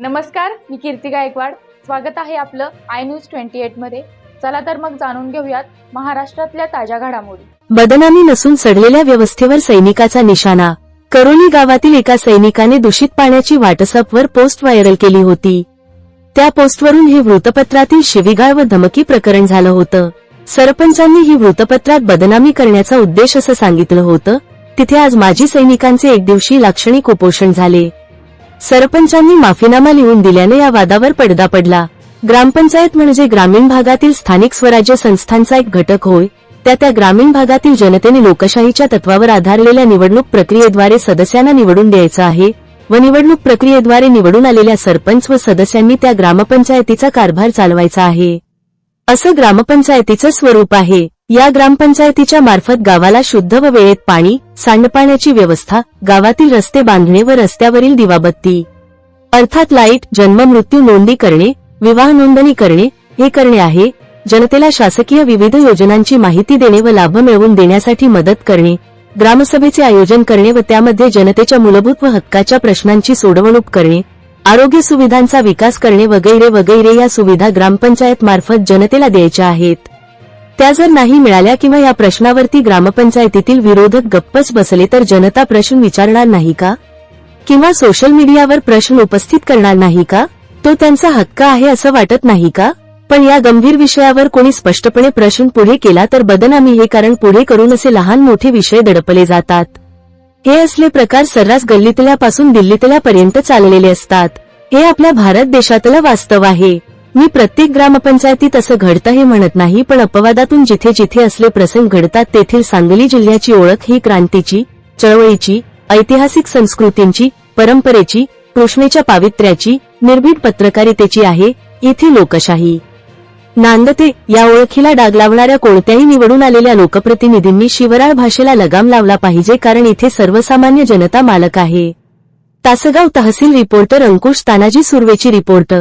नमस्कार मी कीर्ती गायकवाड. स्वागत आहे आपलं आय न्यूज ट्वेंटी एटमध्ये. चला तर मग जाणून घेऊयात महाराष्ट्रातल्या ताज्या घडामोडी. बदनामी नसून सडलेल्या व्यवस्थेवर सैनिकाचा निशाणा. करोली गावातील एका सैनिकाने दूषित पाण्याची व्हॉट्सअपवर पोस्ट व्हायरल केली होती. त्या पोस्टवरून हे वृत्तपत्रातील शिवीगाळ व धमकी प्रकरण झालं होतं. सरपंचांनी ही वृत्तपत्रात बदनामी करण्याचा उद्देश असं सांगितलं होतं. तिथे आज माजी सैनिकांचे एक दिवशी लाक्षणिक उपोषण झाले. सरपंचांनी माफीनामा लिहून दिल्याने या वादावर पडदा पडला. ग्रामपंचायत म्हणजे ग्रामीण भागातील स्थानिक स्वराज्य संस्थांचा एक घटक होय त्या त्या ग्रामीण भागातील जनतेने लोकशाहीच्या तत्वावर आधारलेल्या निवडणूक प्रक्रियेद्वारे सदस्यांना निवडून द्यायचं आहे व निवडणूक प्रक्रियेद्वारे निवडून आलेल्या सरपंच व सदस्यांनी त्या ग्रामपंचायतीचा कारभार चालवायचा आहे. असं ग्रामपंचायतीचं स्वरूप आहे. या ग्रामपंचायतीच्या मार्फत गावाला शुद्ध व वेळेत पाणी सांडपाण्याची व्यवस्था गावातील रस्ते बांधणे व रस्त्यावरील दिवाबत्ती. अर्थात लाइट जन्म मृत्यू नोंदी करणे विवाह नोंदणी करणे हे करणे आहे. जनतेला शासकीय विविध योजनांची माहिती देणे व लाभ मिळवून देण्यासाठी मदत करणे ग्रामसभेचे आयोजन करणे व त्यामध्ये जनतेच्या मूलभूत व हक्काच्या प्रश्नांची सोडवणूक करणे आरोग्य सुविधांचा विकास करणे वगैरे वगैरे या सुविधा ग्रामपंचायत मार्फत जनतेला द्यायच्या आहेत. त्या जर नाही मिळाल्या किंवा या प्रश्नावरती ग्रामपंचायतीतील विरोधक गप्पच बसले तर जनता प्रश्न विचारणार नाही का? किंवा सोशल मीडियावर प्रश्न उपस्थित करणार नाही का? तो त्यांचा हक्क आहे असं वाटत नाही का? पण या गंभीर विषयावर कोणी स्पष्टपणे प्रश्न पुढे केला तर बदनामी हे कारण पुढे करून असे लहान मोठे विषय दडपले जातात. हे असले प्रकार सर्रास गल्लीतल्यापासून दिल्लीतल्यापर्यंत चाललेले असतात. हे आपल्या भारत देशातलं वास्तव आहे. मी प्रत्येक ग्रामपंचायतीत असं घडतं हे म्हणत नाही पण अपवादातून जिथे जिथे असले प्रसंग घडतात तेथील सांगली जिल्ह्याची ओळख ही क्रांतीची चळवळीची ऐतिहासिक संस्कृतींची परंपरेची कृष्णेच्या पावित्र्याची निर्भीड पत्रकारितेची आहे येथे लोकशाही. नांदते या ओळखीला डाग लावणाऱ्या कोणत्याही निवडून आलेल्या लोकप्रतिनिधींनी शिवराळ भाषेला लगाम लावला पाहिजे कारण इथे सर्वसामान्य जनता मालक आहे. तासगाव तहसील रिपोर्टर अंकुश तानाजी सुर्वेची रिपोर्ट.